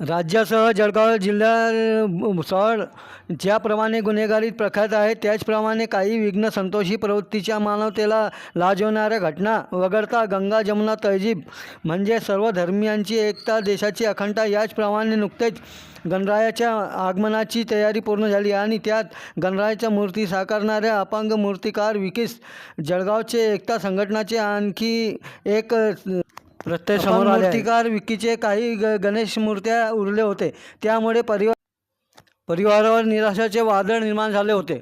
राज्यासह जळगाव जिल्हा सळ ज्याप्रमाणे गुन्हेगारीत प्रख्यात आहे त्याचप्रमाणे काही विघ्न संतोषी प्रवृत्तीच्या मानवतेला लाजवणाऱ्या घटना वगळता गंगा जमुना तहजीब म्हणजे सर्व धर्मियांची एकता देशाची अखंडता याचप्रमाणे नुकतेच गणरायाच्या आगमनाची तयारी पूर्ण झाली आणि त्यात गणरायाच्या मूर्ती साकारणाऱ्या अपांग मूर्तिकार विकीस जळगावचे एकता संघटनाचे आणखी एक समोर मूर्तिकार विकीचे काही ग गणेश मूर्त्या उरले होते. त्यामुळे परिवार परिवारावर निराशाचे वादळ निर्माण झाले होते.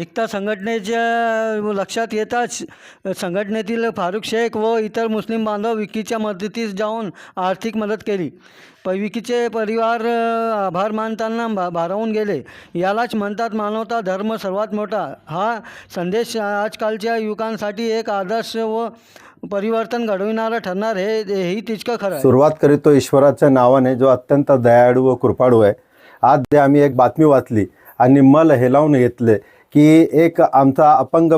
एकता संघटनेच्या लक्षात येताच संघटनेतील फारुख शेख व इतर मुस्लिम बांधव विकीच्या मदतीस जाऊन आर्थिक मदत केली. प विकीचे परिवार आभार मानताना भा भारावून गेले. यालाच म्हणतात मानवता धर्म सर्वात मोठा. हा संदेश आजकालच्या युवकांसाठी एक आदर्श व परिवर्तन घडविणारा ठरणार हे हेही तितकं खरं सुरुवात सुरुवात करीतो ईश्वराच्या नावाने जो अत्यंत दयाळू व कृपाळू आहे. आज आम्ही एक बातमी वाचली. आणि मला हेलावून घेतले की एक आमचा अपंग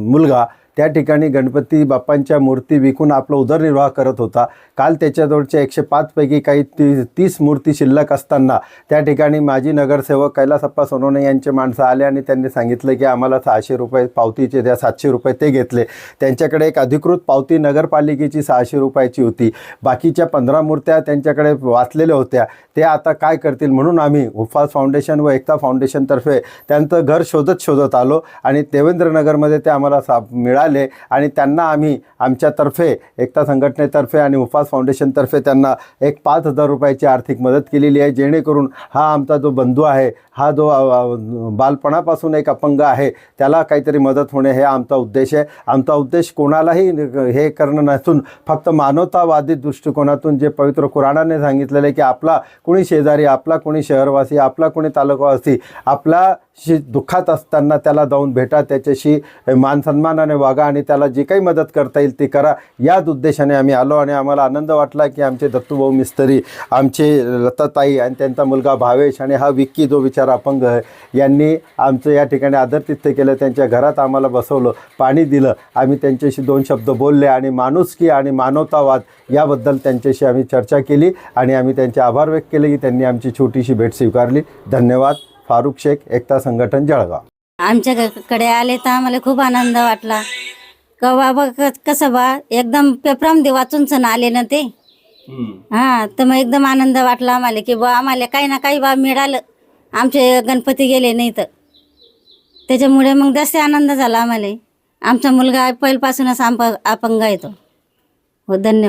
मुलगा त्या ठिकाणी गणपती बाप्पांच्या मूर्ती विकून आपला उदरनिर्वाह करत होता. काल त्याच्याजवळच्या एकशे पाचपैकी काही ती तीस मूर्ती शिल्लक असताना त्या ठिकाणी माजी नगरसेवक कैलासप्पा सोनवणे यांचे माणसं आले आणि त्यांनी सांगितलं की आम्हाला सहाशे रुपये पावतीचे द्या सातशे रुपये ते घेतले. त्यांच्याकडे एक अधिकृत पावती नगरपालिकेची सहाशे रुपयाची होती. बाकीच्या पंधरा मूर्त्या त्यांच्याकडे वाचलेल्या होत्या. ते आता काय करतील म्हणून आम्ही उफास फाउंडेशन व एकता फाउंडेशनतर्फे त्यांचं घर शोधत शोधत आलो आणि देवेंद्रनगरमध्ये ते आम्हाला सा मिळाले आणि त्यांना आम्ही आमच्यातर्फे एकता संघटनेतर्फे आणि उपास फाउंडेशनतर्फे त्यांना एक पाच हजार रुपयाची आर्थिक मदत केलेली आहे. जेणेकरून हा आमचा जो बंधू आहे हा जो बालपणापासून एक अपंग आहे त्याला काहीतरी मदत होणे हे आमचा उद्देश आहे. आमचा उद्देश कोणालाही हे करणं नसून फक्त मानवतावादी दृष्टिकोनातून जे पवित्र कुराणाने सांगितलेलं आहे की आपला कोणी शेजारी आपला कोणी शहरवासी आपला कोणी तालुकावासी आपला दुःखात असताना त्याला जाऊन भेटा त्याच्याशी मानसन्मानाने वागा आणि त्याला जी काही मदत करता येईल ती करा. याच उद्देशाने आम्ही आलो आणि आम्हाला आनंद वाटला की आमचे दत्तूभाऊ मिस्त्री आमचे लताताई आणि त्यांचा मुलगा भावेश आणि हा विक्की जो विचार अपंग आहे यांनी आमचं या ठिकाणी आदरतिथ्य केलं त्यांच्या घरात आम्हाला बसवलं पाणी दिलं. आम्ही त्यांच्याशी दोन शब्द बोलले आणि माणुसकी आणि मानवतावाद याबद्दल त्यांच्याशी आम्ही चर्चा केली आणि आम्ही त्यांचे आभार व्यक्त केले की त्यांनी आमची छोटीशी भेट स्वीकारली. धन्यवाद. फारुख शेख एकता संघटन जळगाव. आमच्याकडे आले तर आम्हाला खूप आनंद वाटला. का बाबा क- कसं बा एकदम पेपरामध्ये वाचूनच ना आले ना ते. हा तर मग एकदम आनंद वाटला आम्हाला की बा आम्हाला काही ना काही बा मिळालं. आमचे गणपती गेले नाही तर. त्याच्यामुळे मग जास्त आनंद झाला आम्हाला. आमचा मुलगा पहिल्यापासूनच आंप अपंग येतो हो धन्यवाद.